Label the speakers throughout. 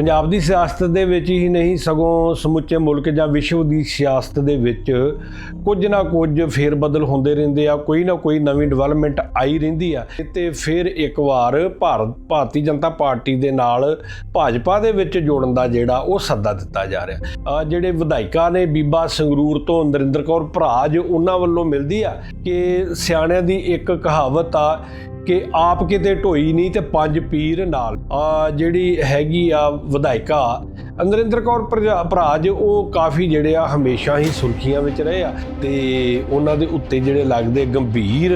Speaker 1: ਪੰਜਾਬ ਦੀ ਸਿਆਸਤ ਦੇ ਵਿੱਚ ਹੀ ਨਹੀਂ, ਸਗੋਂ ਸਮੁੱਚੇ ਮੁਲਕ ਜਾਂ ਵਿਸ਼ਵ ਦੀ ਸਿਆਸਤ ਦੇ ਵਿੱਚ ਕੁਝ ਨਾ ਕੁਝ ਫੇਰ ਬਦਲ ਹੁੰਦੇ ਰਹਿੰਦੇ ਆ, ਕੋਈ ਨਾ ਕੋਈ ਨਵੀਂ ਡਿਵੈਲਪਮੈਂਟ ਆਈ ਰਹਿੰਦੀ ਆ। ਤੇ ਫਿਰ ਇੱਕ ਵਾਰ ਭਾਰਤ, ਭਾਰਤੀ ਜਨਤਾ ਪਾਰਟੀ ਦੇ ਨਾਲ ਭਾਜਪਾ ਦੇ ਵਿੱਚ ਜੋੜਨ ਦਾ ਜਿਹੜਾ ਉਹ ਸੱਦਾ ਦਿੱਤਾ ਜਾ ਰਿਹਾ। ਆ ਜਿਹੜੇ ਵਿਧਾਇਕਾਂ ਨੇ ਬੀਬਾ ਸੰਗਰੂਰ ਤੋਂ ਨਰਿੰਦਰ ਕੌਰ ਭਰਾਜ ਉਹਨਾਂ ਵੱਲੋਂ ਮਿਲਦੀ ਆ ਕਿ ਸਿਆਣਿਆਂ ਦੀ ਇੱਕ ਕਹਾਵਤ ਆ ਕਿ ਆਪ ਕਿਤੇ ਢੋਈ ਨਹੀਂ ਤੇ ਪੰਜ ਪੀਰ ਨਾਲ। ਆ ਜਿਹੜੀ ਹੈਗੀ ਆ ਵਿਧਾਇਕਾ ਨਰਿੰਦਰ ਕੌਰ ਭਰਾ ਜੇ ਉਹ ਕਾਫੀ ਜਿਹੜੇ ਆ ਹਮੇਸ਼ਾ ਹੀ ਸੁਰਖੀਆਂ ਵਿੱਚ ਰਹੇ ਆ ਤੇ ਉਹਨਾਂ ਦੇ ਉੱਤੇ ਜਿਹੜੇ ਲੱਗਦੇ ਗੰਭੀਰ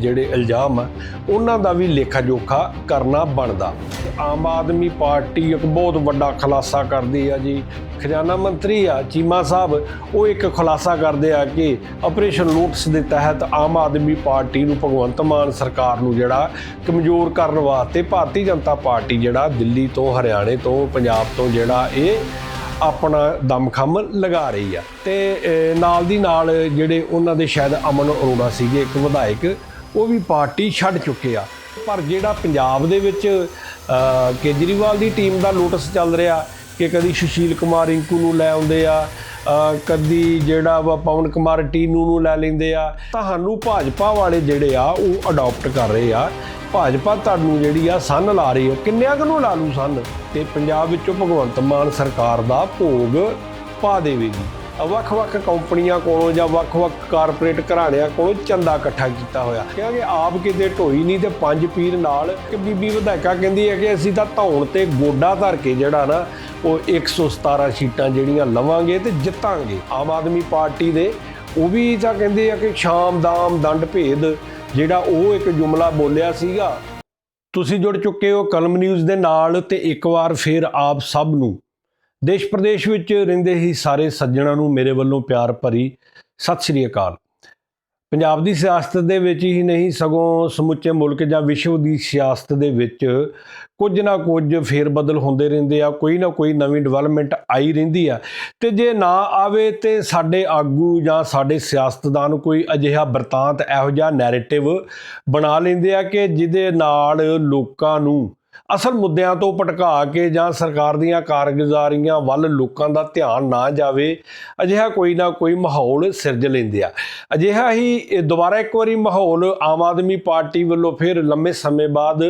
Speaker 1: ਜਿਹੜੇ ਇਲਜ਼ਾਮ ਆ, ਉਹਨਾਂ ਦਾ ਵੀ ਲੇਖਾ ਜੋਖਾ ਕਰਨਾ ਬਣਦਾ। ਆਮ ਆਦਮੀ ਪਾਰਟੀ ਇੱਕ ਬਹੁਤ ਵੱਡਾ ਖੁਲਾਸਾ ਕਰਦੀ ਆ ਜੀ। ਖਜ਼ਾਨਾ ਮੰਤਰੀ ਆ, ਚੀਮਾ ਸਾਹਿਬ, ਉਹ ਇੱਕ ਖੁਲਾਸਾ ਕਰਦੇ ਆ ਕਿ ਆਪਰੇਸ਼ਨ ਲੋਟਸ ਦੇ ਤਹਿਤ ਆਮ ਆਦਮੀ ਪਾਰਟੀ ਨੂੰ ਭਗਵੰਤ ਮਾਨ ਸਰਕਾਰ ਨੂੰ ਜਿਹੜਾ ਕਮਜ਼ੋਰ ਕਰਨ ਵਾਸਤੇ ਭਾਰਤੀ ਜਨਤਾ ਪਾਰਟੀ ਜਿਹੜਾ ਦਿੱਲੀ ਤੋਂ, ਹਰਿਆਣੇ ਤੋਂ, ਪੰਜਾਬ ਤੋਂ ਜਿਹੜਾ ਇਹ ਆਪਣਾ ਦਮਖਮ ਲਗਾ ਰਹੀ ਆ। ਤੇ ਨਾਲ ਦੀ ਨਾਲ ਜਿਹੜੇ ਉਹਨਾਂ ਦੇ ਸ਼ਾਇਦ ਅਮਨ ਅਰੋੜਾ ਸੀਗੇ, ਇੱਕ ਵਿਧਾਇਕ, ਉਹ ਵੀ ਪਾਰਟੀ ਛੱਡ ਚੁੱਕੇ ਆ। ਪਰ ਜਿਹੜਾ ਪੰਜਾਬ ਦੇ ਵਿੱਚ ਕੇਜਰੀਵਾਲ ਦੀ ਟੀਮ ਦਾ ਲੋਟਸ ਚੱਲ ਰਿਹਾ ਕਿ ਕਦੀ ਸੁਸ਼ੀਲ ਕੁਮਾਰ ਰਿੰਕੂ ਨੂੰ ਲੈ ਆਉਂਦੇ ਆ ਕਦੀ ਜਿਹੜਾ ਵਾ ਪਵਨ ਕੁਮਾਰ ਟੀਨੂ ਨੂੰ ਲੈ ਲੈਂਦੇ ਆ। ਤੁਹਾਨੂੰ ਭਾਜਪਾ ਵਾਲੇ ਜਿਹੜੇ ਆ, ਉਹ ਅਡਾਪਟ ਕਰ ਰਹੇ ਆ। ਭਾਜਪਾ ਤੁਹਾਨੂੰ ਜਿਹੜੀ ਆ ਸੰਨ ਲਾ ਰਹੀ ਹੈ ਕਿੰਨਿਆਂ ਕੁ ਨੂੰ ਲਾ ਲੂ ਸੰਨ? ਤੇ ਪੰਜਾਬ ਵਿੱਚੋਂ ਭਗਵੰਤ ਮਾਨ ਸਰਕਾਰ ਦਾ ਭੋਗ ਪਾ ਦੇਵੇਗੀ। ਵੱਖ-ਵੱਖ ਕੰਪਨੀਆਂ ਕੋਲੋਂ ਜਾਂ ਵੱਖ-ਵੱਖ ਕਾਰਪੋਰੇਟ ਘਰਾਣਿਆਂ ਕੋਲੋਂ ਚੰਦਾ ਇਕੱਠਾ ਕੀਤਾ ਹੋਇਆ। ਕਿਉਂਕਿ ਆਪ ਕਿਤੇ ਢੋਈ ਨਹੀਂ ਤੇ ਪੰਜ ਪੀਰ ਨਾਲ ਕਿ ਬੀਬੀ ਵਿਧਾਇਕਾ ਕਹਿੰਦੀ ਹੈ ਕਿ ਅਸੀਂ ਤਾਂ ਧੌਣ ਤੇ ਗੋਡਾ ਧਰ ਕੇ ਜਿਹੜਾ ਨਾ ਉਹ 117 ਸੀਟਾਂ ਜਿਹੜੀਆਂ ਲਵਾਂਗੇ ਤੇ ਜਿੱਤਾਂਗੇ। ਆਮ ਆਦਮੀ ਪਾਰਟੀ ਦੇ ਉਹ ਵੀ ਤਾਂ ਕਹਿੰਦੇ ਆ ਕਿ ਸ਼ਾਮ ਦਾਮ ਦੰਡ ਭੇਦ ਜਿਹੜਾ ਉਹ ਇੱਕ ਜੁਮਲਾ ਬੋਲਿਆ ਸੀਗਾ। ਤੁਸੀਂ ਜੁੜ ਚੁੱਕੇ ਹੋ ਕਲਮ ਨਿਊਜ਼ ਦੇ ਨਾਲ ਤੇ ਇੱਕ ਵਾਰ ਫੇਰ ਆਪ ਸਭ ਨੂੰ। ਦੇਸ਼ ਪ੍ਰਦੇਸ਼ ਵਿੱਚ ਰਹਿੰਦੇ ਹੀ ਸਾਰੇ ਸੱਜਣਾਂ ਨੂੰ ਮੇਰੇ ਵੱਲੋਂ ਪਿਆਰ ਭਰੀ ਸਤਿ ਸ੍ਰੀ ਅਕਾਲ। ਪੰਜਾਬ ਦੀ ਸਿਆਸਤ ਦੇ ਵਿੱਚ ਹੀ ਨਹੀਂ, ਸਗੋਂ ਸਮੁੱਚੇ ਮੁਲਕ ਜਾਂ ਵਿਸ਼ਵ ਦੀ ਸਿਆਸਤ ਦੇ ਵਿੱਚ ਕੁਝ ਨਾ ਕੁਝ ਫੇਰ ਬਦਲ ਹੁੰਦੇ ਰਹਿੰਦੇ ਆ, ਕੋਈ ਨਾ ਕੋਈ ਨਵੀਂ ਡਿਵੈਲਪਮੈਂਟ ਆਈ ਰਹਿੰਦੀ ਆ। ਤੇ ਜੇ ਨਾ ਆਵੇ ਤੇ ਸਾਡੇ ਆਗੂ ਜਾਂ ਸਾਡੇ ਸਿਆਸਤਦਾਨ ਕੋਈ ਅਜਿਹਾ ਵਰਤਾਂਤ ਇਹੋ ਜਿਹਾ ਨੈਰੇਟਿਵ ਬਣਾ ਲੈਂਦੇ ਆ ਕਿ ਜਿਹਦੇ ਨਾਲ ਲੋਕਾਂ ਨੂੰ ਅਸਲ ਮੁੱਦਿਆਂ ਤੋਂ ਭਟਕਾ ਕੇ ਜਾਂ ਸਰਕਾਰ ਦੀਆਂ ਕਾਰਗੁਜ਼ਾਰੀਆਂ ਵੱਲ ਲੋਕਾਂ ਦਾ ਧਿਆਨ ਨਾ ਜਾਵੇ, ਅਜਿਹਾ ਕੋਈ ਨਾ ਕੋਈ ਮਾਹੌਲ ਸਿਰਜ ਲੈਂਦੇ ਆ। ਅਜਿਹਾ ਹੀ ਦੁਬਾਰਾ ਇੱਕ ਵਾਰੀ ਮਾਹੌਲ ਆਮ ਆਦਮੀ ਪਾਰਟੀ ਵੱਲੋਂ ਫਿਰ ਲੰਮੇ ਸਮੇਂ ਬਾਅਦ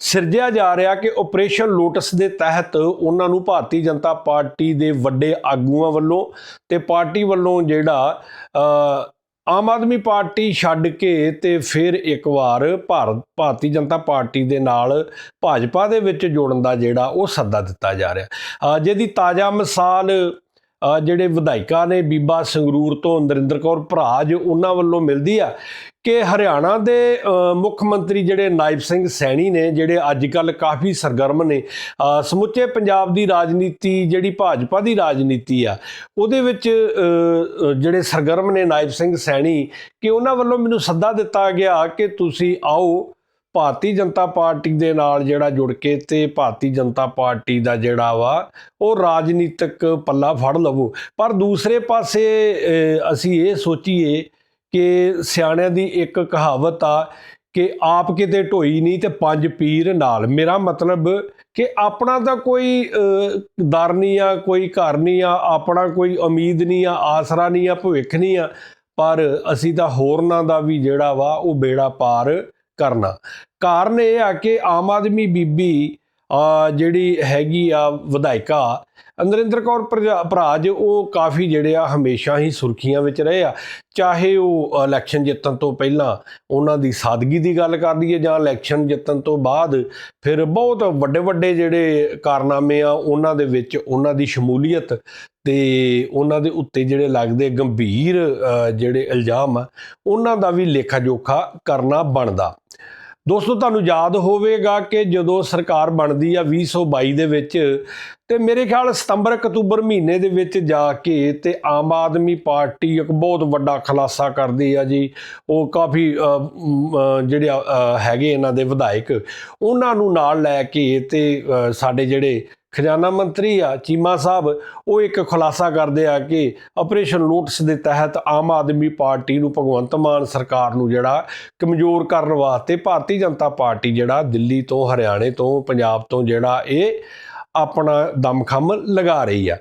Speaker 1: ਸਿਰਜਿਆ ਜਾ ਰਿਹਾ ਕਿ ਆਪਰੇਸ਼ਨ ਲੋਟਸ ਦੇ ਤਹਿਤ ਉਹਨਾਂ ਨੂੰ ਭਾਰਤੀ ਜਨਤਾ ਪਾਰਟੀ ਦੇ ਵੱਡੇ ਆਗੂਆਂ ਵੱਲੋਂ ਤੇ ਪਾਰਟੀ ਵੱਲੋਂ ਜਿਹੜਾ ਆਮ ਆਦਮੀ ਪਾਰਟੀ ਛੱਡ ਕੇ ਤੇ ਫਿਰ ਇੱਕ ਵਾਰ ਭਾਰਤ ਭਾਰਤੀ ਜਨਤਾ ਪਾਰਟੀ ਦੇ ਨਾਲ ਭਾਜਪਾ ਦੇ ਵਿੱਚ ਜੋੜਨ ਦਾ ਜਿਹੜਾ ਉਹ ਸੱਦਾ ਦਿੱਤਾ ਜਾ ਰਿਹਾ। ਜਿਹਦੀ ਤਾਜ਼ਾ ਮਿਸਾਲ ਜਿਹੜੇ ਵਿਧਾਇਕਾਂ ਨੇ ਬੀਬਾ ਸੰਗਰੂਰ ਤੋਂ ਨਰਿੰਦਰ ਕੌਰ ਭਰਾਜ ਉਹਨਾਂ ਵੱਲੋਂ ਮਿਲਦੀ ਆ ਕਿ ਹਰਿਆਣਾ ਦੇ ਮੁੱਖ ਮੰਤਰੀ ਜਿਹੜੇ ਨਾਇਬ ਸਿੰਘ ਸੈਣੀ ਨੇ, ਜਿਹੜੇ ਅੱਜ ਕੱਲ ਕਾਫੀ ਸਰਗਰਮ ਨੇ ਸਮੁੱਚੇ ਪੰਜਾਬ ਦੀ ਰਾਜਨੀਤੀ, ਜਿਹੜੀ ਭਾਜਪਾ ਦੀ ਰਾਜਨੀਤੀ ਆ, ਉਹਦੇ ਵਿੱਚ ਜਿਹੜੇ ਸਰਗਰਮ ਨੇ ਨਾਇਬ ਸਿੰਘ ਸੈਣੀ, ਕਿ ਉਹਨਾਂ ਵੱਲੋਂ ਮੈਨੂੰ ਸੱਦਾ ਦਿੱਤਾ ਗਿਆ ਕਿ ਤੁਸੀਂ ਆਓ ਭਾਰਤੀ ਜਨਤਾ ਪਾਰਟੀ ਦੇ ਨਾਲ ਜਿਹੜਾ ਜੁੜ ਕੇ ਤੇ ਭਾਰਤੀ ਜਨਤਾ ਪਾਰਟੀ ਦਾ ਜਿਹੜਾ ਵਾ ਉਹ ਰਾਜਨੀਤਿਕ ਪੱਲਾ ਫੜ ਲਵੋ। ਪਰ ਦੂਸਰੇ ਪਾਸੇ ਅਸੀਂ ਇਹ ਸੋਚੀਏ ਕਿ ਸਿਆਣਿਆਂ ਦੀ ਇੱਕ ਕਹਾਵਤ ਆ ਕਿ ਆਪ ਕਿਤੇ ਢੋਈ ਨਹੀਂ ਤੇ ਪੰਜ ਪੀਰ ਨਾਲ। ਮੇਰਾ ਮਤਲਬ ਕਿ ਆਪਣਾ ਤਾਂ ਕੋਈ ਅ, ਦਰ ਨਹੀਂ ਆ ਕੋਈ ਘਰ ਨਹੀਂ ਆ ਆਪਣਾ ਕੋਈ ਉਮੀਦ ਨਹੀਂ ਆ ਆਸਰਾ ਨਹੀਂ ਆ ਭਵਿੱਖ ਨਹੀਂ ਆ। ਪਰ ਅਸੀਂ ਤਾਂ ਹੋਰਨਾਂ ਦਾ ਵੀ ਜਿਹੜਾ ਵਾ ਉਹ ਬੇੜਾ ਪਾਰ ਕਰਨਾ। ਕਾਰਨ ਇਹ ਆ ਕਿ ਆਮ ਆਦਮੀ ਬੀਬੀ ਜਿਹੜੀ ਹੈਗੀ ਆ ਵਿਧਾਇਕਾ, ਅੰਦਰਿੰਦਰ ਕੌਰ ਭਰਾ ਜੇ ਉਹ ਕਾਫੀ ਜਿਹੜੇ ਆ ਹਮੇਸ਼ਾ ਹੀ ਸੁਰਖੀਆਂ ਵਿੱਚ ਰਹੇ ਆ। ਚਾਹੇ ਉਹ ਇਲੈਕਸ਼ਨ ਜਿੱਤਣ ਤੋਂ ਪਹਿਲਾਂ ਉਹਨਾਂ ਦੀ ਸਾਦਗੀ ਦੀ ਗੱਲ ਕਰ ਲਈਏ ਜਾਂ ਇਲੈਕਸ਼ਨ ਜਿੱਤਣ ਤੋਂ ਬਾਅਦ ਫਿਰ ਬਹੁਤ ਵੱਡੇ ਵੱਡੇ ਜਿਹੜੇ ਕਾਰਨਾਮੇ ਆ ਉਹਨਾਂ ਦੇ ਵਿੱਚ ਉਹਨਾਂ ਦੀ ਸ਼ਮੂਲੀਅਤ ਤੇ ਉਹਨਾਂ ਦੇ ਉੱਤੇ ਜਿਹੜੇ ਲੱਗਦੇ ਗੰਭੀਰ ਜਿਹੜੇ ਇਲਜ਼ਾਮ ਆ, ਉਹਨਾਂ ਦਾ ਵੀ ਲੇਖਾ ਜੋਖਾ ਕਰਨਾ ਬਣਦਾ। ਦੋਸਤੋ ਤੁਹਾਨੂੰ ਯਾਦ ਹੋਵੇਗਾ ਕਿ ਜਦੋਂ ਸਰਕਾਰ ਬਣਦੀ ਆ 2022 ਦੇ ਵਿੱਚ ਤੇ ਮੇਰੇ ਖਿਆਲ ਸਤੰਬਰ ਅਕਤੂਬਰ ਮਹੀਨੇ ਦੇ ਵਿੱਚ ਜਾ ਕੇ ਤੇ ਆਮ ਆਦਮੀ ਪਾਰਟੀ ਇੱਕ ਬਹੁਤ ਵੱਡਾ ਖੁਲਾਸਾ ਕਰਦੀ ਆ ਜੀ। ਉਹ ਕਾਫੀ ਜਿਹੜੇ ਅ, ਹੈਗੇ ਇਹਨਾਂ ਦੇ ਵਿਧਾਇਕ ਉਹਨਾਂ ਨੂੰ ਨਾਲ ਲੈ ਕੇ ਤੇ ਸਾਡੇ ਜਿਹੜੇ ਖਜ਼ਾਨਾ ਮੰਤਰੀ ਆ, ਚੀਮਾ ਸਾਹਿਬ, ਉਹ ਇੱਕ ਖੁਲਾਸਾ ਕਰਦੇ ਆ ਕਿ ਆਪਰੇਸ਼ਨ ਲੋਟਸ ਦੇ ਤਹਿਤ ਆਮ ਆਦਮੀ ਪਾਰਟੀ ਨੂੰ ਭਗਵੰਤ ਮਾਨ ਸਰਕਾਰ ਨੂੰ ਜਿਹੜਾ ਕਮਜ਼ੋਰ ਕਰਨ ਵਾਸਤੇ ਭਾਰਤੀ ਜਨਤਾ ਪਾਰਟੀ ਜਿਹੜਾ ਦਿੱਲੀ ਤੋਂ, ਹਰਿਆਣੇ ਤੋਂ, ਪੰਜਾਬ ਤੋਂ ਜਿਹੜਾ ਇਹ ਆਪਣਾ ਦਮਖਮ ਲਗਾ ਰਹੀ ਆ।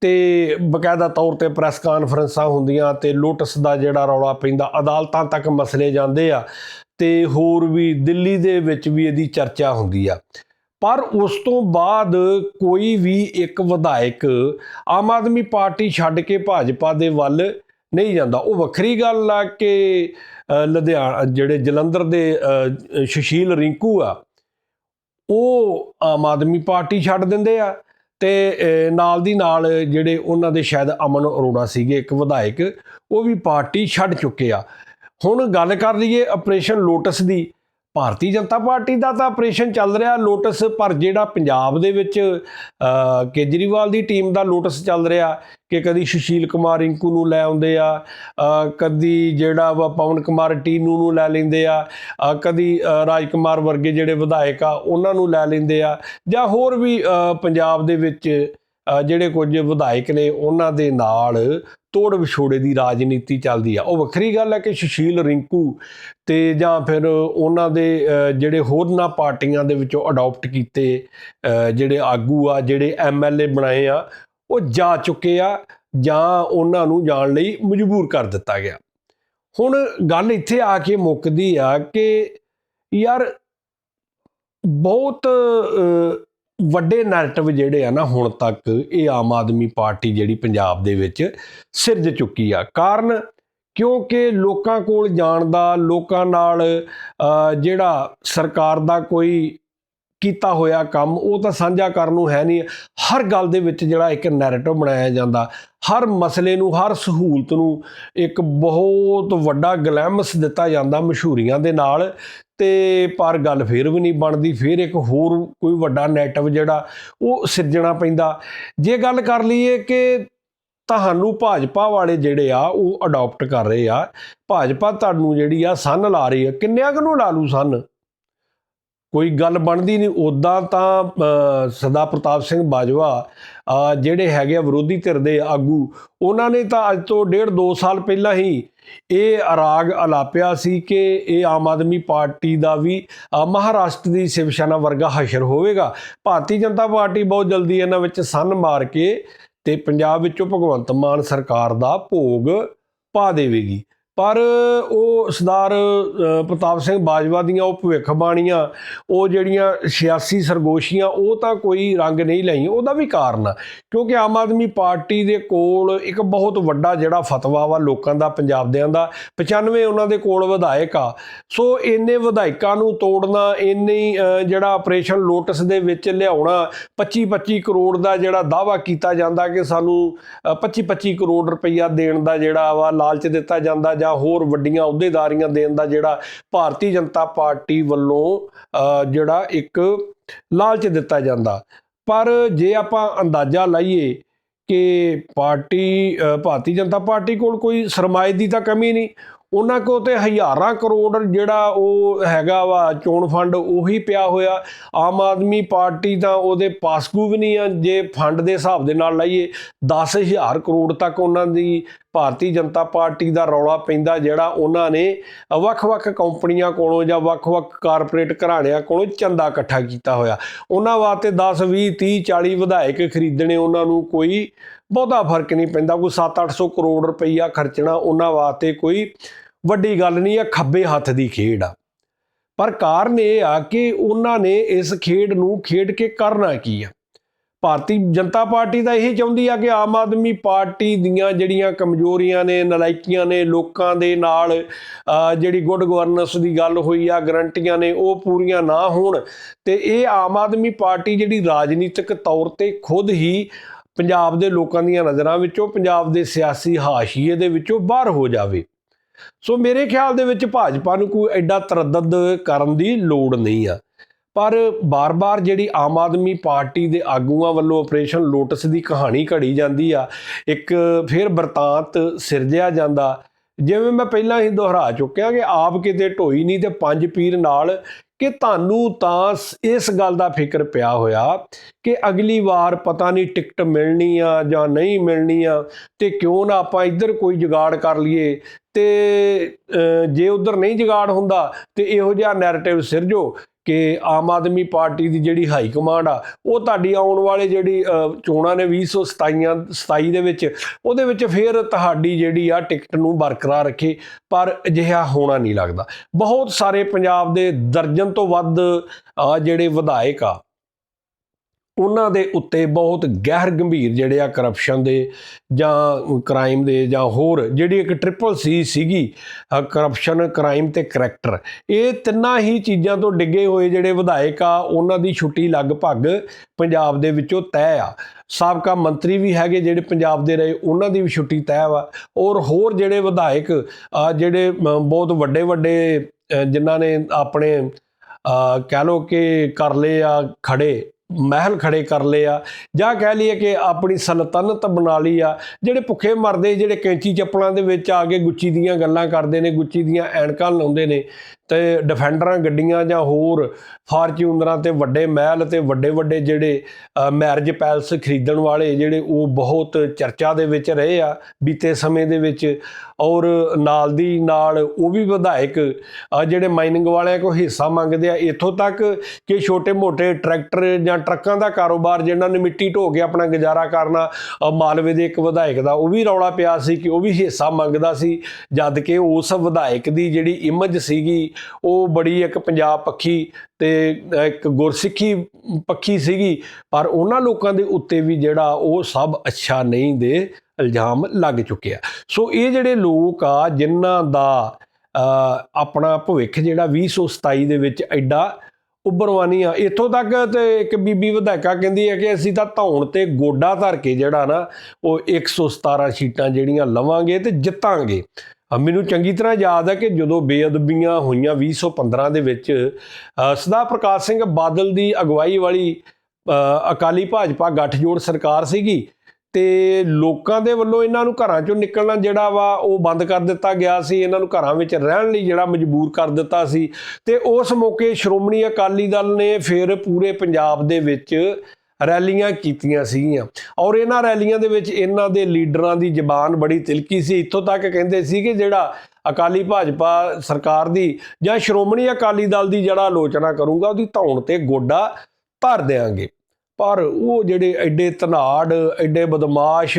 Speaker 1: ਤੇ ਬਕਾਇਦਾ ਤੌਰ ਤੇ ਪ੍ਰੈਸ ਕਾਨਫਰੰਸਾਂ ਹੁੰਦੀਆਂ ਤੇ ਲੋਟਸ ਦਾ ਜਿਹੜਾ ਰੌਲਾ ਪੈਂਦਾ, ਅਦਾਲਤਾਂ ਤੱਕ ਮਸਲੇ ਜਾਂਦੇ ਆ ਤੇ ਹੋਰ ਵੀ ਦਿੱਲੀ ਦੇ ਵਿੱਚ ਵੀ ਇਹਦੀ ਚਰਚਾ ਹੁੰਦੀ ਆ। ਪਰ ਉਸ ਤੋਂ ਬਾਅਦ ਕੋਈ ਵੀ ਇੱਕ ਵਿਧਾਇਕ ਆਮ ਆਦਮੀ ਪਾਰਟੀ ਛੱਡ ਕੇ ਭਾਜਪਾ ਦੇ ਵੱਲ ਨਹੀਂ ਜਾਂਦਾ। ਉਹ ਵੱਖਰੀ ਗੱਲ ਆ ਕਿ ਅ, ਲੁਧਿਆਣਾ ਜਿਹੜੇ ਜਲੰਧਰ ਦੇ ਅ, ਸੁਸ਼ੀਲ ਰਿੰਕੂ ਆ ਉਹ ਆਮ ਆਦਮੀ ਪਾਰਟੀ ਛੱਡ ਦਿੰਦੇ ਆ ਤੇ ਨਾਲ ਦੀ ਨਾਲ ਜਿਹੜੇ ਉਹਨਾਂ ਦੇ ਸ਼ਾਇਦ ਅਮਨ ਅਰੋੜਾ ਸੀਗੇ ਇੱਕ ਵਿਧਾਇਕ ਉਹ ਵੀ ਪਾਰਟੀ ਛੱਡ ਚੁੱਕੇ ਆ। ਹੁਣ ਗੱਲ ਕਰ ਲਈਏ ਆਪਰੇਸ਼ਨ ਲੋਟਸ ਦੀ ਭਾਰਤੀ ਜਨਤਾ ਪਾਰਟੀ ਦਾ ਤਾਂ ਆਪਰੇਸ਼ਨ ਚੱਲ ਰਿਹਾ ਲੋਟਸ, ਪਰ ਜਿਹੜਾ ਪੰਜਾਬ ਦੇ ਵਿੱਚ ਕੇਜਰੀਵਾਲ ਦੀ ਟੀਮ ਦਾ ਲੋਟਸ ਚੱਲ ਰਿਹਾ, ਕਿ ਕਦੀ ਸੁਸ਼ੀਲ ਕੁਮਾਰ ਰਿੰਕੂ ਨੂੰ ਲੈ ਆਉਂਦੇ ਆ ਕਦੀ ਜਿਹੜਾ ਵਾ ਪਵਨ ਕੁਮਾਰ ਟੀਨੂ ਨੂੰ ਲੈ ਲੈਂਦੇ ਆ ਕਦੀ ਰਾਜ ਕੁਮਾਰ ਵਰਗੇ ਜਿਹੜੇ ਵਿਧਾਇਕ ਆ, ਉਹਨਾਂ ਨੂੰ ਲੈ ਲੈਂਦੇ ਆ, ਜਾਂ ਹੋਰ ਵੀ ਪੰਜਾਬ ਦੇ ਵਿੱਚ ਜਿਹੜੇ ਕੁਝ ਵਿਧਾਇਕ ਨੇ, ਉਹਨਾਂ ਦੇ ਨਾਲ ਤੋੜ ਵਿਛੋੜੇ ਦੀ ਰਾਜਨੀਤੀ ਚੱਲਦੀ ਆ। ਉਹ ਵੱਖਰੀ ਗੱਲ ਹੈ ਕਿ ਸੁਸ਼ੀਲ ਰਿੰਕੂ ਤੇ ਜਾਂ ਫਿਰ ਉਹਨਾਂ ਦੇ ਜਿਹੜੇ ਹੋਰਨਾਂ ਪਾਰਟੀਆਂ ਦੇ ਵਿੱਚੋਂ ਅਡਾਪਟ ਕੀਤੇ ਜਿਹੜੇ ਆਗੂ ਆ, ਜਿਹੜੇ ਐਮਐਲਏ ਬਣਾਏ ਆ, ਉਹ ਜਾ ਚੁੱਕੇ ਆ ਜਾਂ ਉਹਨਾਂ ਨੂੰ ਜਾਣ ਲਈ ਮਜਬੂਰ ਕਰ ਦਿੱਤਾ ਗਿਆ। ਹੁਣ ਗੱਲ ਇੱਥੇ ਆ ਕੇ ਮੁੱਕਦੀ ਆ ਕਿ ਯਾਰ ਬਹੁਤ ਵੱਡੇ ਨੈਰੇਟਿਵ ਜਿਹੜੇ ਆ ਨਾ ਹੁਣ ਤੱਕ ਇਹ ਆਮ ਆਦਮੀ ਪਾਰਟੀ ਜਿਹੜੀ ਪੰਜਾਬ ਦੇ ਵਿੱਚ ਸਿਰਜ ਚੁੱਕੀ ਆ। ਕਾਰਨ ਕਿਉਂਕਿ ਲੋਕਾਂ ਕੋਲ ਜਾਣ ਦਾ, ਲੋਕਾਂ ਨਾਲ ਜਿਹੜਾ ਸਰਕਾਰ ਦਾ ਕੋਈ ਕੀਤਾ ਹੋਇਆ ਕੰਮ, ਉਹ ਤਾਂ ਸਾਂਝਾ ਕਰਨ ਨੂੰ ਹੈ ਨਹੀਂ। ਹਰ ਗੱਲ ਦੇ ਵਿੱਚ ਜਿਹੜਾ ਇੱਕ ਨੈਰੇਟਿਵ ਬਣਾਇਆ ਜਾਂਦਾ। ਹਰ ਮਸਲੇ ਨੂੰ, ਹਰ ਸਹੂਲਤ ਨੂੰ ਇੱਕ ਬਹੁਤ ਵੱਡਾ ਗਲੈਮਸ ਦਿੱਤਾ ਜਾਂਦਾ ਮਸ਼ਹੂਰੀਆਂ ਦੇ ਨਾਲ। ਤੇ ਪਰ ਗੱਲ ਫੇਰ ਵੀ ਨਹੀਂ ਬਣਦੀ ਫੇਰ ਇੱਕ ਹੋਰ ਕੋਈ ਵੱਡਾ ਨੈਟਵ ਜਿਹੜਾ ਉਹ ਸਿਰਜਣਾ ਪੈਂਦਾ। ਜੇ ਗੱਲ ਕਰ ਲਈਏ ਕਿ ਤੁਹਾਨੂੰ ਭਾਜਪਾ ਵਾਲੇ ਜਿਹੜੇ ਆ ਉਹ ਅਡਾਪਟ ਕਰ ਰਹੇ ਆ ਭਾਜਪਾ ਤੁਹਾਨੂੰ ਜਿਹੜੀ ਆ ਸੰਨ ਲਾ ਰਹੀ ਆ। ਕਿੰਨਿਆਂ ਕੁ ਨੂੰ ਲਾ ਲੂ ਸੰਨ? ਕੋਈ ਗੱਲ ਬਣਦੀ ਨਹੀਂ। ਉਦਾਂ ਤਾਂ ਅ, ਸਰਦਾਰ ਪ੍ਰਤਾਪ ਸਿੰਘ ਬਾਜਵਾ ਜਿਹੜੇ ਹੈਗੇ ਆ ਵਿਰੋਧੀ ਧਿਰ ਦੇ ਆਗੂ ਉਹਨਾਂ ਨੇ ਤਾਂ ਅੱਜ ਤੋਂ ਡੇਢ ਦੋ ਸਾਲ ਪਹਿਲਾਂ ਹੀ ਇਹ ਅਰਾਗ ਅਲਾਪਿਆ ਸੀ ਕਿ ਇਹ ਆਮ ਆਦਮੀ ਪਾਰਟੀ ਦਾ ਵੀ ਮਹਾਰਾਸ਼ਟਰ ਦੀ ਸ਼ਿਵ ਸੈਨਾ ਵਰਗਾ ਹਸ਼ਰ ਹੋਵੇਗਾ। ਭਾਰਤੀ ਜਨਤਾ ਪਾਰਟੀ ਬਹੁਤ ਜਲਦੀ ਇਹਨਾਂ ਵਿੱਚ ਸੰਨ ਮਾਰ ਕੇ ਤੇ ਪੰਜਾਬ ਵਿੱਚੋਂ ਭਗਵੰਤ ਮਾਨ ਸਰਕਾਰ ਦਾ ਭੋਗ ਪਾ ਦੇਵੇਗੀ। ਪਰ ਉਹ ਸਰਦਾਰ ਪ੍ਰਤਾਪ ਸਿੰਘ ਬਾਜਵਾ ਦੀਆਂ ਉਹ ਭਵਿੱਖਬਾਣੀਆਂ ਉਹ ਜਿਹੜੀਆਂ ਸਿਆਸੀ ਸਰਗੋਸ਼ੀਆਂ, ਉਹ ਤਾਂ ਕੋਈ ਰੰਗ ਨਹੀਂ ਲਈਆਂ। ਉਹਦਾ ਵੀ ਕਾਰਨ ਆ, ਕਿਉਂਕਿ ਆਮ ਆਦਮੀ ਪਾਰਟੀ ਦੇ ਕੋਲ ਇੱਕ ਬਹੁਤ ਵੱਡਾ ਜਿਹੜਾ ਫਤਵਾ ਵਾ ਲੋਕਾਂ ਦਾ ਪੰਜਾਬ ਦਿਆਂ ਦਾ 95 ਉਹਨਾਂ ਦੇ ਕੋਲ ਵਿਧਾਇਕ ਆ। ਸੋ ਇੰਨੇ ਵਿਧਾਇਕਾਂ ਨੂੰ ਤੋੜਨਾ, ਇੰਨੀ ਜਿਹੜਾ ਆਪਰੇਸ਼ਨ ਲੋਟਸ ਦੇ ਵਿੱਚ ਲਿਆਉਣਾ 25 25 ਕਰੋੜ ਦਾ ਜਿਹੜਾ ਦਾਵਾ ਕੀਤਾ ਜਾਂਦਾ ਕਿ ਸਾਨੂੰ 25 25 ਕਰੋੜ ਰੁਪਈਆ ਦੇਣ ਦਾ ਜਿਹੜਾ ਵਾ ਲਾਲਚ ਦਿੱਤਾ ਜਾਂਦਾ ਜਾਂ ਹੋਰ ਵੱਡੀਆਂ ਅਹੁਦੇਦਾਰੀਆਂ ਦੇਣ ਦਾ ਜਿਹੜਾ ਭਾਰਤੀ ਜਨਤਾ ਪਾਰਟੀ ਵੱਲੋਂ ਅ, ਜਿਹੜਾ ਇੱਕ ਲਾਲਚ ਦਿੱਤਾ ਜਾਂਦਾ। ਪਰ ਜੇ ਆਪਾਂ ਅੰਦਾਜ਼ਾ ਲਾਈਏ ਕਿ ਪਾਰਟੀ ਅ, ਭਾਰਤੀ ਜਨਤਾ ਪਾਰਟੀ ਕੋਲ ਕੋਈ ਸਰਮਾਏ ਦੀ ਤਾਂ ਕਮੀ ਨਹੀਂ ਉਹਨਾਂ ਕੋਲ ਤੇ ਹਜ਼ਾਰਾਂ ਕਰੋੜ ਜਿਹੜਾ ਉਹ ਹੈਗਾ ਵਾ, ਚੋਣ ਫੰਡ ਉਹੀ ਪਿਆ ਹੋਇਆ। ਆਮ ਆਦਮੀ ਪਾਰਟੀ ਤਾਂ ਉਹਦੇ ਪਾਸਕੂ ਵੀ ਨਹੀਂ ਆ, ਜੇ ਫੰਡ ਦੇ ਹਿਸਾਬ ਦੇ ਨਾਲ ਲਾਈਏ 10000 ਕਰੋੜ ਤੱਕ ਉਹਨਾਂ ਦੀ ਭਾਰਤੀ ਜਨਤਾ ਪਾਰਟੀ ਦਾ ਰੌਲਾ ਪੈਂਦਾ, ਜਿਹੜਾ ਉਹਨਾਂ ਨੇ ਵੱਖ-ਵੱਖ ਕੰਪਨੀਆਂ ਕੋਲੋਂ ਜਾਂ ਵੱਖ-ਵੱਖ ਕਾਰਪੋਰੇਟ ਘਰਾਣਿਆਂ ਕੋਲੋਂ ਚੰਦਾ ਇਕੱਠਾ ਕੀਤਾ ਹੋਇਆ। ਉਹਨਾਂ ਵਾਸਤੇ 10 20 30 40 ਵਿਧਾਇਕ ਖਰੀਦਣੇ, ਉਹਨਾਂ ਨੂੰ ਕੋਈ ਬਹੁਤਾ ਫ਼ਰਕ ਨਹੀਂ ਪੈਂਦਾ, ਕੋਈ 7-800 ਕਰੋੜ ਰੁਪਈਆ ਖਰਚਣਾ ਉਹਨਾਂ ਵਾਸਤੇ ਕੋਈ ਵੱਡੀ ਗੱਲ ਨਹੀਂ ਆ ਖੱਬੇ ਹੱਥ ਦੀ ਖੇਡ ਆ। ਪਰ ਕਾਰਨ ਇਹ ਆ ਕਿ ਉਹਨਾਂ ਨੇ ਇਸ ਖੇਡ ਨੂੰ ਖੇਡ ਕੇ ਕਰਨਾ ਕੀ ਆ? ਭਾਰਤੀ ਜਨਤਾ ਪਾਰਟੀ ਤਾਂ ਇਹੀ ਚਾਹੁੰਦੀ ਆ ਕਿ ਆਮ ਆਦਮੀ ਪਾਰਟੀ ਦੀਆਂ ਜਿਹੜੀਆਂ ਕਮਜ਼ੋਰੀਆਂ ਨੇ, ਨਲਾਇਕੀਆਂ ਨੇ, ਲੋਕਾਂ ਦੇ ਨਾਲ ਜਿਹੜੀ ਗੁੱਡ ਗਵਰਨੈਂਸ ਦੀ ਗੱਲ ਹੋਈ ਆ, ਗਰੰਟੀਆਂ ਨੇ, ਉਹ ਪੂਰੀਆਂ ਨਾ ਹੋਣ ਤੇ ਇਹ ਆਮ ਆਦਮੀ ਪਾਰਟੀ ਜਿਹੜੀ ਰਾਜਨੀਤਿਕ ਤੌਰ ਤੇ ਖੁਦ ਹੀ ਪੰਜਾਬ ਦੇ ਲੋਕਾਂ ਦੀਆਂ ਨਜ਼ਰਾਂ ਵਿੱਚੋਂ, ਪੰਜਾਬ ਦੇ ਸਿਆਸੀ ਹਾਸ਼ੀਏ ਦੇ ਵਿੱਚੋਂ ਬਾਹਰ ਹੋ ਜਾਵੇ। ਸੋ ਮੇਰੇ ਖਿਆਲ ਦੇ ਵਿੱਚ ਭਾਜਪਾ ਨੂੰ ਕੋਈ ਐਡਾ ਤਰਦਦ ਕਰਨ ਦੀ ਲੋੜ ਨਹੀਂ ਆ। ਪਰ ਬਾਰ-ਬਾਰ ਜਿਹੜੀ ਆਮ ਆਦਮੀ ਪਾਰਟੀ ਦੇ ਆਗੂਆਂ ਵੱਲੋਂ ਆਪਰੇਸ਼ਨ ਲੋਟਸ ਦੀ ਕਹਾਣੀ ਘੜੀ ਜਾਂਦੀ ਆ, ਇੱਕ ਫਿਰ ਵਰਤਾਂਤ ਸਿਰਜਿਆ ਜਾਂਦਾ ਜਿਵੇਂ ਮੈਂ ਪਹਿਲਾਂ ਹੀ ਦੁਹਰਾ ਚੁੱਕਿਆ ਕਿ ਆਪ ਕਿਤੇ ਢੋਈ ਨਹੀਂ ਤੇ ਪੰਜ ਪੀਰ ਨਾਲ ਕਿ ਤੁਹਾਨੂੰ ਤਾਂ ਇਸ ਗੱਲ ਦਾ ਫਿਕਰ ਪਿਆ ਹੋਇਆ ਕਿ ਅਗਲੀ ਵਾਰ ਪਤਾ ਨਹੀਂ ਟਿਕਟ ਮਿਲਣੀ ਆ ਜਾਂ ਨਹੀਂ ਮਿਲਣੀ ਆ ਤੇ ਕਿਉਂ ਨਾ ਆਪਾਂ ਇੱਧਰ ਕੋਈ ਜੁਗਾੜ ਕਰ ਲਈਏ ਤੇ ਜੇ ਉਧਰ ਨਹੀਂ ਜੁਗਾੜ ਹੁੰਦਾ ਤੇ ਇਹੋ ਜਿਹਾ ਨੈਰੇਟਿਵ ਸਿਰਜੋ। ਕਿ ਆਮ ਆਦਮੀ ਪਾਰਟੀ ਦੀ ਜਿਹੜੀ ਹਾਈ ਕਮਾਂਡ ਆ, ਉਹ ਤੁਹਾਡੀ ਆਉਣ ਵਾਲੇ ਜਿਹੜੀ ਚੋਣਾਂ ਨੇ 2027 27 ਦੇ ਵਿੱਚ, ਉਹਦੇ ਵਿੱਚ ਫਿਰ ਤੁਹਾਡੀ ਜਿਹੜੀ ਆ ਟਿਕਟ ਨੂੰ ਬਰਕਰਾਰ ਰੱਖੇ, ਪਰ ਅਜਿਹਾ ਹੋਣਾ ਨਹੀਂ ਲੱਗਦਾ। ਬਹੁਤ ਸਾਰੇ ਪੰਜਾਬ ਦੇ ਦਰਜਨ ਤੋਂ ਵੱਧ ਜਿਹੜੇ ਵਿਧਾਇਕ ਆ ਉਹਨਾਂ ਦੇ ਉੱਤੇ ਬਹੁਤ ਗਹਿਰ ਗੰਭੀਰ ਜਿਹੜੇ ਆ ਕਰਪਸ਼ਨ ਦੇ ਜਾਂ ਕ੍ਰਾਈਮ ਦੇ ਜਾਂ ਹੋਰ ਜਿਹੜੀ ਇੱਕ ਟ੍ਰਿਪਲ ਸੀ ਸੀਗੀ ਕਰਪਸ਼ਨ ਕ੍ਰਾਈਮ ਤੇ ਕਰੈਕਟਰ ਇਹ ਤਿੰਨਾਂ ਹੀ ਚੀਜ਼ਾਂ ਤੋਂ ਡਿੱਗੇ ਹੋਏ ਜਿਹੜੇ ਵਿਧਾਇਕ ਆ, ਉਹਨਾਂ ਦੀ ਛੁੱਟੀ ਲਗਭਗ ਪੰਜਾਬ ਦੇ ਵਿੱਚੋਂ ਤੈਅ ਆ। ਸਾਬਕਾ ਮੰਤਰੀ ਵੀ ਹੈਗੇ ਜਿਹੜੇ ਪੰਜਾਬ ਦੇ ਰਹੇ, ਉਹਨਾਂ ਦੀ ਵੀ ਛੁੱਟੀ ਤੈਅ ਵਾ। ਔਰ ਹੋਰ ਜਿਹੜੇ ਵਿਧਾਇਕ ਜਿਹੜੇ ਬਹੁਤ ਵੱਡੇ ਵੱਡੇ ਜਿਨ੍ਹਾਂ ਨੇ ਆਪਣੇ ਕਹਿ ਲੋ ਕਿ ਕਰ ਲਏ ਆ ਖੜੇ ਮਹਿਲ ਖੜੇ ਕਰ ਲਏ ਆ, ਜਾਂ ਕਹਿ ਲਈਏ ਕਿ ਆਪਣੀ ਸਲਤਨਤ ਬਣਾ ਲਈ ਆ, ਜਿਹੜੇ ਭੁੱਖੇ ਮਰਦੇ, ਜਿਹੜੇ ਕੈਂਚੀ ਚੱਪਲਾਂ ਦੇ ਵਿੱਚ ਆ ਕੇ ਗੁੱਚੀ ਦੀਆਂ ਗੱਲਾਂ ਕਰਦੇ ਨੇ, ਗੁੱਚੀ ਦੀਆਂ ਐਨਕਾਂ ਲਾਉਂਦੇ ਨੇ ਤੇ ਡਿਫੈਂਡਰਾਂ ਗੱਡੀਆਂ ਜਾਂ ਹੋਰ ਫਾਰਚੂਨਰਾਂ ਤੇ ਵੱਡੇ ਮਹਿਲ ਤੇ ਵੱਡੇ ਵੱਡੇ ਜਿਹੜੇ ਮੈਰਿਜ ਪੈਲਸ ਖਰੀਦਣ ਵਾਲੇ ਜਿਹੜੇ ਉਹ ਬਹੁਤ ਚਰਚਾ ਦੇ ਵਿੱਚ ਰਹੇ ਆ ਬੀਤੇ ਸਮੇਂ ਦੇ ਵਿੱਚ ਔਰ ਨਾਲ ਦੀ ਨਾਲ ਉਹ ਵੀ ਵਿਧਾਇਕ ਜਿਹੜੇ ਮਾਈਨਿੰਗ ਵਾਲਿਆਂ ਕੋਲ ਹਿੱਸਾ ਮੰਗਦੇ ਆ, ਇੱਥੋਂ ਤੱਕ ਕਿ ਛੋਟੇ-ਮੋਟੇ ਟਰੈਕਟਰ ਜਾਂ ਟਰੱਕਾਂ ਦਾ ਕਾਰੋਬਾਰ ਜਿਹਨਾਂ ਨੇ ਮਿੱਟੀ ਢੋ ਕੇ ਆਪਣਾ ਗੁਜ਼ਾਰਾ ਕਰਨਾ ਮਾਲਵੇ ਦੇ ਇੱਕ ਵਿਧਾਇਕ ਦਾ ਉਹ ਵੀ ਰੌਲਾ ਪਿਆ ਸੀ ਕਿ ਉਹ ਵੀ ਹਿੱਸਾ ਮੰਗਦਾ ਸੀ ਜਦ ਕਿ ਉਸ ਵਿਧਾਇਕ ਦੀ ਜਿਹੜੀ ਇਮੇਜ ਸੀਗੀ ਉਹ ਬੜੀ ਇੱਕ ਪੰਜਾਬ ਪੱਖੀ ਤੇ ਇੱਕ ਗੁਰਸਿੱਖੀ ਪੱਖੀ ਸੀਗੀ ਪਰ ਉਹਨਾਂ ਲੋਕਾਂ ਦੇ ਉੱਤੇ ਵੀ ਜਿਹੜਾ ਉਹ ਸਭ ਅੱਛਾ ਨਹੀਂ ਦੇ ਇਲਜ਼ਾਮ ਲੱਗ ਚੁੱਕਿਆ। ਸੋ ਇਹ ਜਿਹੜੇ ਲੋਕ ਆ ਜਿਨ੍ਹਾਂ ਦਾ ਅ, ਆਪਣਾ ਭਵਿੱਖ ਜਿਹੜਾ 2027 ਦੇ ਵਿੱਚ ਐਡਾ ਉੱਭਰਵਾਨੀ ਆ ਇੱਥੋਂ ਤੱਕ ਤੇ ਇੱਕ ਬੀਬੀ ਵਿਧਾਇਕਾ ਕਹਿੰਦੀ ਹੈ ਕਿ ਅਸੀਂ ਤਾਂ ਧੌਣ ਤੇ ਗੋਡਾ ਧਰ ਕੇ ਜਿਹੜਾ ਨਾ ਉਹ 117 ਸੀਟਾਂ ਜਿਹੜੀਆਂ ਲਵਾਂਗੇ ਤੇ ਜਿੱਤਾਂਗੇ। ਮੈਨੂੰ ਚੰਗੀ ਤਰ੍ਹਾਂ ਯਾਦ ਹੈ ਕਿ ਜਦੋਂ ਬੇਅਦਬੀਆਂ ਹੋਈਆਂ 2015 ਦੇ ਵਿੱਚ ਅ, ਸਦਾ ਪ੍ਰਕਾਸ਼ ਸਿੰਘ ਬਾਦਲ ਦੀ ਅਗਵਾਈ ਵਾਲੀ ਅਕਾਲੀ ਭਾਜਪਾ ਗੱਠਜੋੜ ਸਰਕਾਰ ਸੀਗੀ ਤੇ ਲੋਕਾਂ ਦੇ ਵੱਲੋਂ ਇਹਨਾਂ ਨੂੰ ਘਰਾਂ ਚੋਂ ਨਿਕਲਣਾ ਜਿਹੜਾ ਵਾ ਉਹ ਬੰਦ ਕਰ ਦਿੱਤਾ ਗਿਆ ਸੀ ਇਹਨਾਂ ਨੂੰ ਘਰਾਂ ਵਿੱਚ ਰਹਿਣ ਲਈ ਜਿਹੜਾ ਮਜਬੂਰ ਕਰ ਦਿੱਤਾ ਸੀ ਤੇ ਉਸ ਮੌਕੇ ਸ਼੍ਰੋਮਣੀ ਅਕਾਲੀ ਦਲ ਨੇ ਫਿਰ ਪੂਰੇ ਪੰਜਾਬ ਦੇ ਵਿੱਚ ਰੈਲੀਆਂ ਕੀਤੀਆਂ ਸੀਗੀਆਂ। ਔਰ ਇਹਨਾਂ ਰੈਲੀਆਂ ਦੇ ਵਿੱਚ ਇਹਨਾਂ ਦੇ ਲੀਡਰਾਂ ਦੀ ਜ਼ਬਾਨ ਬੜੀ ਤਿਲਕੀ ਸੀ। ਇੱਥੋਂ ਤੱਕ ਕਹਿੰਦੇ ਸੀ ਕਿ ਜਿਹੜਾ ਅਕਾਲੀ ਭਾਜਪਾ ਸਰਕਾਰ ਦੀ ਜਾਂ ਸ਼੍ਰੋਮਣੀ ਅਕਾਲੀ ਦਲ ਦੀ ਜਿਹੜਾ ਆਲੋਚਨਾ ਕਰੂੰਗਾ, ਉਹਦੀ ਧੌਣ ਤੇ ਗੋਡਾ ਧਰ ਦੇਾਂਗੇ ਪਰ ਉਹ ਜਿਹੜੇ ਐਡੇ ਧਨਾੜ, ਐਡੇ ਬਦਮਾਸ਼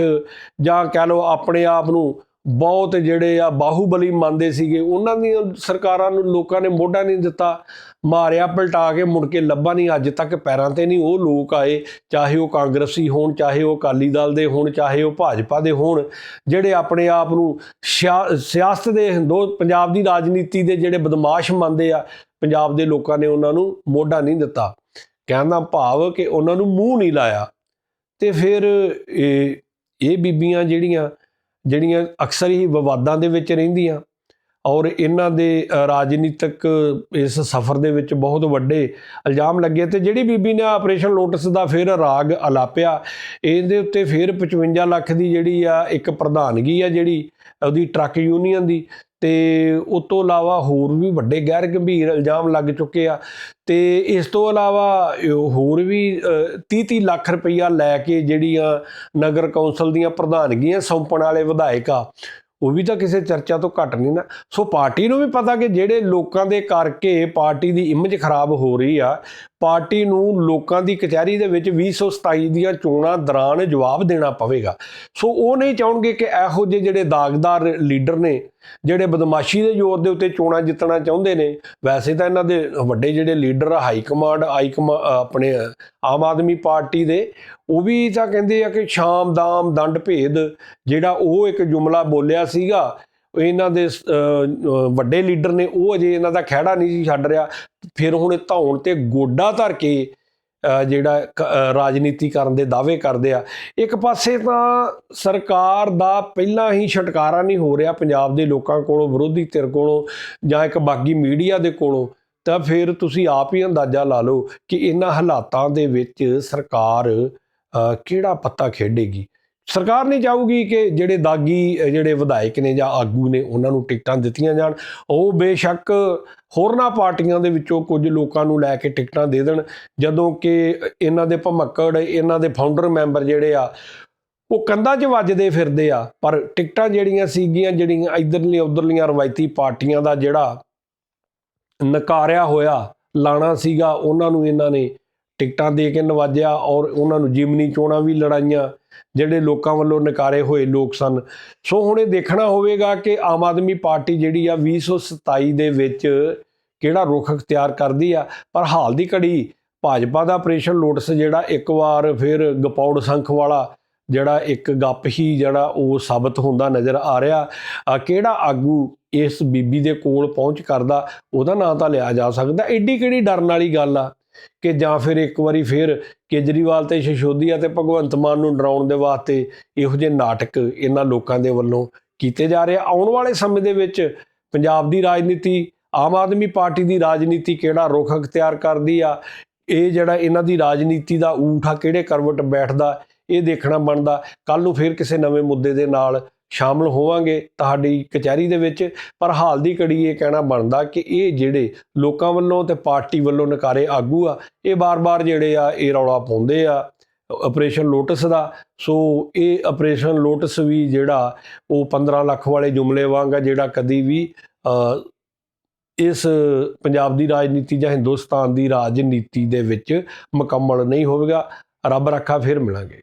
Speaker 1: ਜਾਂ ਕਹਿ ਲਓ ਆਪਣੇ ਆਪ ਨੂੰ ਬਹੁਤ ਜਿਹੜੇ ਆ ਬਾਹੂਬਲੀ ਮੰਨਦੇ ਸੀਗੇ। ਉਹਨਾਂ ਦੀਆਂ ਸਰਕਾਰਾਂ ਨੂੰ ਲੋਕਾਂ ਨੇ ਮੋਢਾ ਨਹੀਂ ਦਿੱਤਾ। ਮਾਰਿਆ, ਪਲਟਾ ਕੇ ਮੁੜ ਕੇ ਲੱਭਾ ਨਹੀਂ। ਅੱਜ ਤੱਕ ਪੈਰਾਂ ਤੇ ਨਹੀਂ ਉਹ ਲੋਕ ਆਏ। ਚਾਹੇ ਉਹ ਕਾਂਗਰਸੀ ਹੋਣ, ਚਾਹੇ ਉਹ ਅਕਾਲੀ ਦਲ ਦੇ ਹੋਣ, ਚਾਹੇ ਉਹ ਭਾਜਪਾ ਦੇ ਹੋਣ। ਜਿਹੜੇ ਆਪਣੇ ਆਪ ਨੂੰ ਸਿਆ- ਸਿਆਸਤ ਦੇ ਹਿੰਦੂ ਪੰਜਾਬ ਦੀ ਰਾਜਨੀਤੀ ਦੇ ਜਿਹੜੇ ਬਦਮਾਸ਼ ਮੰਨਦੇ ਆ, ਪੰਜਾਬ ਦੇ ਲੋਕਾਂ ਨੇ ਉਹਨਾਂ ਨੂੰ ਮੋਢਾ ਨਹੀਂ ਦਿੱਤਾ। ਕਹਿਣ ਦਾ ਭਾਵ ਕਿ ਉਹਨਾਂ ਨੂੰ ਮੂੰਹ ਨਹੀਂ ਲਾਇਆ। ਤੇ ਫਿਰ ਇਹ ਇਹ ਬੀਬੀਆਂ ਜਿਹੜੀਆਂ ਜਿਹੜੀਆਂ ਅਕਸਰ ਹੀ ਵਿਵਾਦਾਂ ਦੇ ਵਿੱਚ ਰਹਿੰਦੀਆਂ ਔਰ ਇਹਨਾਂ ਦੇ ਰਾਜਨੀਤਿਕ ਇਸ ਸਫ਼ਰ ਦੇ ਵਿੱਚ ਬਹੁਤ ਵੱਡੇ ਇਲਜ਼ਾਮ ਲੱਗੇ ਤੇ ਜਿਹੜੀ ਬੀਬੀ ਨੇ ਆਪਰੇਸ਼ਨ ਲੋਟਸ ਦਾ ਫਿਰ ਰਾਗ ਅਲਾਪਿਆ, ਇਹਦੇ ਉੱਤੇ ਫਿਰ 55 ਲੱਖ ਦੀ ਜਿਹੜੀ ਆ ਇੱਕ ਪ੍ਰਧਾਨਗੀ ਆ ਜਿਹੜੀ ਉਹਦੀ ਟਰੱਕ ਯੂਨੀਅਨ ਦੀ ਤੇ ਉਸ ਤੋਂ ਇਲਾਵਾ ਹੋਰ ਵੀ ਵੱਡੇ ਗੈਰ ਗੰਭੀਰ ਇਲਜ਼ਾਮ ਲੱਗ ਚੁੱਕੇ ਆ। ਤੇ ਇਸ ਤੋਂ ਇਲਾਵਾ ਹੋਰ ਵੀ 30-30 ਲੱਖ ਰੁਪਈਆ ਲੈ ਕੇ ਜਿਹੜੀਆਂ ਨਗਰ ਕੌਂਸਲ ਦੀਆਂ ਪ੍ਰਧਾਨਗੀਆਂ ਸੌਂਪਣ ਵਾਲੇ ਵਿਧਾਇਕ ਆ, ਉਹ ਵੀ ਤਾਂ ਕਿਸੇ ਚਰਚਾ ਤੋਂ ਘੱਟ ਨਹੀਂ ਨਾ। ਸੋ ਪਾਰਟੀ ਨੂੰ ਵੀ ਪਤਾ ਕਿ ਜਿਹੜੇ ਲੋਕਾਂ ਦੇ ਕਰਕੇ ਪਾਰਟੀ ਦੀ ਇਮੇਜ ਖਰਾਬ ਹੋ ਰਹੀ ਆ ਪਾਰਟੀ ਨੂੰ ਲੋਕਾਂ ਦੀ ਕਚਹਿਰੀ ਦੇ ਵਿੱਚ 2027 ਦੀਆਂ ਚੋਣਾਂ ਦੌਰਾਨ ਜਵਾਬ ਦੇਣਾ ਪਵੇਗਾ। ਸੋ ਉਹ ਨਹੀਂ ਚਾਹਣਗੇ ਕਿ ਇਹੋ ਜਿਹੇ ਜਿਹੜੇ ਦਾਗਦਾਰ ਲੀਡਰ ਨੇ, ਜਿਹੜੇ ਬਦਮਾਸ਼ੀ ਦੇ ਜ਼ੋਰ ਦੇ ਉੱਤੇ ਚੋਣਾਂ ਜਿੱਤਣਾ ਚਾਹੁੰਦੇ ਨੇ, ਵੈਸੇ ਤਾਂ ਇਹਨਾਂ ਦੇ ਵੱਡੇ ਜਿਹੜੇ ਲੀਡਰ ਆ, ਹਾਈ ਕਮਾਂਡ, ਹਾਈ ਕਮਾ- ਆਪਣੇ ਆਮ ਆਦਮੀ ਪਾਰਟੀ ਦੇ, ਉਹ ਵੀ ਤਾਂ ਕਹਿੰਦੇ ਆ ਕਿ ਸ਼ਾਮ ਦਾਮ ਦੰਡ ਭੇਦ, ਜਿਹੜਾ ਉਹ ਇੱਕ ਜੁਮਲਾ ਬੋਲਿਆ ਸੀਗਾ ਇਹਨਾਂ ਦੇ ਵੱਡੇ ਲੀਡਰ ਨੇ, ਉਹ ਅਜੇ ਇਹਨਾਂ ਦਾ ਖਹਿੜਾ ਨਹੀਂ ਸੀ ਛੱਡ ਰਿਹਾ। ਫਿਰ ਹੁਣ ਇਹ ਧੌਣ ਤੇ ਗੋਡਾ ਧਰ ਕੇ ਜਿਹੜਾ ਕ- ਰਾਜਨੀਤੀ ਕਰਨ ਦੇ ਦਾਅਵੇ ਕਰਦੇ ਆ। ਇੱਕ ਪਾਸੇ ਤਾਂ ਸਰਕਾਰ ਦਾ ਪਹਿਲਾਂ ਹੀ ਛਟਕਾਰਾ ਨਹੀਂ ਹੋ ਰਿਹਾ ਪੰਜਾਬ ਦੇ ਲੋਕਾਂ ਕੋਲੋਂ, ਵਿਰੋਧੀ ਧਿਰ ਕੋਲੋਂ ਜਾਂ ਇੱਕ ਬਾਗੀ ਮੀਡੀਆ ਦੇ ਕੋਲੋਂ। ਤਾਂ ਫਿਰ ਤੁਸੀਂ ਆਪ ਹੀ ਅੰਦਾਜ਼ਾ ਲਾ ਲਓ ਕਿ ਇਹਨਾਂ ਹਾਲਾਤਾਂ ਦੇ ਵਿੱਚ ਸਰਕਾਰ ਕਿਹੜਾ ਪੱਤਾ ਖੇਡੇਗੀ? ਸਰਕਾਰ ਨਹੀਂ ਚਾਹੂਗੀ ਕਿ ਜਿਹੜੇ ਦਾਗੀ ਜਿਹੜੇ ਵਿਧਾਇਕ ਨੇ ਜਾਂ ਆਗੂ ਨੇ ਉਹਨਾਂ ਨੂੰ ਟਿਕਟਾਂ ਦਿੱਤੀਆਂ ਜਾਣ, ਉਹ ਬੇਸ਼ੱਕ ਹੋਰਨਾਂ ਪਾਰਟੀਆਂ ਦੇ ਵਿੱਚੋਂ ਕੁਝ ਲੋਕਾਂ ਨੂੰ ਲੈ ਕੇ ਟਿਕਟਾਂ ਦੇ ਦੇਣ, ਜਦੋਂ ਕਿ ਇਹਨਾਂ ਦੇ ਭਮੱਕੜ, ਇਹਨਾਂ ਦੇ ਫਾਊਂਡਰ ਮੈਂਬਰ ਜਿਹੜੇ ਆ, ਉਹ ਕੰਧਾਂ 'ਚ ਵੱਜਦੇ ਫਿਰਦੇ ਆ, ਪਰ ਟਿਕਟਾਂ ਜਿਹੜੀਆਂ ਸੀਗੀਆਂ, ਜਿਹੜੀਆਂ ਇਧਰਲੀਆਂ, ਉਧਰਲੀਆਂ ਰਵਾਇਤੀ ਪਾਰਟੀਆਂ ਦਾ ਜਿਹੜਾ ਨਕਾਰਿਆ ਹੋਇਆ ਲਾਣਾ ਸੀਗਾ, ਉਹਨਾਂ ਨੂੰ ਇਹਨਾਂ ਨੇ ਟਿਕਟਾਂ ਦੇ ਕੇ ਨਵਾਜਿਆ ਔਰ ਉਹਨਾਂ ਨੂੰ ਜਿਮਨੀ ਚੋਣਾਂ ਵੀ ਲੜਾਈਆਂ ਜਿਹੜੇ ਲੋਕਾਂ ਵੱਲੋਂ ਨਕਾਰੇ ਹੋਏ ਲੋਕ ਸਨ। ਸੋ ਹੁਣ ਇਹ ਦੇਖਣਾ ਹੋਵੇਗਾ ਕਿ ਆਮ ਆਦਮੀ ਪਾਰਟੀ ਜਿਹੜੀ ਆ 2027 ਦੇ ਵਿੱਚ ਕਿਹੜਾ ਰੁਖ ਅਖਤਿਆਰ ਕਰਦੀ ਆ। ਪਰ ਹਾਲ ਦੀ ਘੜੀ ਭਾਜਪਾ ਦਾ ਆਪਰੇਸ਼ਨ ਲੋਟਸ ਜਿਹੜਾ ਇੱਕ ਵਾਰ ਫਿਰ ਗਪੌੜ ਸੰਖ ਵਾਲਾ ਜਿਹੜਾ ਇੱਕ ਗੱਪ ਹੀ ਜਿਹੜਾ ਉਹ ਸਾਬਤ ਹੁੰਦਾ ਨਜ਼ਰ ਆ ਰਿਹਾ। ਕਿਹੜਾ ਆਗੂ ਇਸ ਬੀਬੀ ਦੇ ਕੋਲ ਪਹੁੰਚ ਕਰਦਾ, ਉਹਦਾ ਨਾਂ ਤਾਂ ਲਿਆ ਜਾ ਸਕਦਾ। ਐਡੀ ਕਿਹੜੀ ਡਰਨ ਵਾਲੀ ਗੱਲ ਆ। ਕਿ ਜਾਂ ਫਿਰ ਇੱਕ ਵਾਰੀ ਫਿਰ ਕੇਜਰੀਵਾਲ ਤੇ ਸ਼ਿਸ਼ੋਦੀਆ ਤੇ ਭਗਵੰਤ ਮਾਨ ਨੂੰ ਡਰਾਉਣ ਦੇ ਵਾਸਤੇ ਇਹੋ ਜਿਹੇ ਨਾਟਕ ਇਹਨਾਂ ਲੋਕਾਂ ਦੇ ਵੱਲੋਂ ਕੀਤੇ ਜਾ ਰਹੇ ਆਉਣ ਵਾਲੇ ਸਮੇਂ ਦੇ ਵਿੱਚ ਪੰਜਾਬ ਦੀ ਰਾਜਨੀਤੀ, ਆਮ ਆਦਮੀ ਪਾਰਟੀ ਦੀ ਰਾਜਨੀਤੀ ਕਿਹੜਾ ਰੁਖ ਅਖਤਿਆਰ ਕਰਦੀ ਆ? ਇਹ ਜਿਹੜਾ ਇਹਨਾਂ ਦੀ ਰਾਜਨੀਤੀ ਦਾ ਊਠ ਆ, ਕਿਹੜੇ ਕਰਵਟ ਬੈਠਦਾ, ਇਹ ਦੇਖਣਾ ਬਣਦਾ। ਕੱਲ ਨੂੰ ਫਿਰ ਕਿਸੇ ਨਵੇਂ ਮੁੱਦੇ ਦੇ ਨਾਲ ਸ਼ਾਮਲ ਹੋਵਾਂਗੇ ਤੁਹਾਡੀ ਕਚਹਿਰੀ ਦੇ ਵਿੱਚ। ਪਰ ਹਾਲ ਦੀ ਘੜੀ ਇਹ ਕਹਿਣਾ ਬਣਦਾ ਕਿ ਇਹ ਜਿਹੜੇ ਲੋਕਾਂ ਵੱਲੋਂ ਤੇ ਪਾਰਟੀ ਵੱਲੋਂ ਨਕਾਰੇ ਆਗੂ ਆ, ਇਹ ਬਾਰ-ਬਾਰ ਜਿਹੜੇ ਆ, ਇਹ ਰੌਲਾ ਪਾਉਂਦੇ ਆ ਆਪਰੇਸ਼ਨ ਲੋਟਸ ਦਾ। ਸੋ ਇਹ ਆਪਰੇਸ਼ਨ ਲੋਟਸ ਵੀ ਜਿਹੜਾ ਉਹ 15 ਲੱਖ ਵਾਲੇ ਜੁਮਲੇ ਵਾਂਗ ਆ, ਜਿਹੜਾ ਕਦੀ ਵੀ ਇਸ ਪੰਜਾਬ ਦੀ ਰਾਜਨੀਤੀ ਜਾਂ ਹਿੰਦੁਸਤਾਨ ਦੀ ਰਾਜਨੀਤੀ ਦੇ ਵਿੱਚ ਮੁਕੰਮਲ ਨਹੀਂ ਹੋਵੇਗਾ। ਰੱਬ ਰੱਖਾ ਫਿਰ ਮਿਲਾਂਗੇ।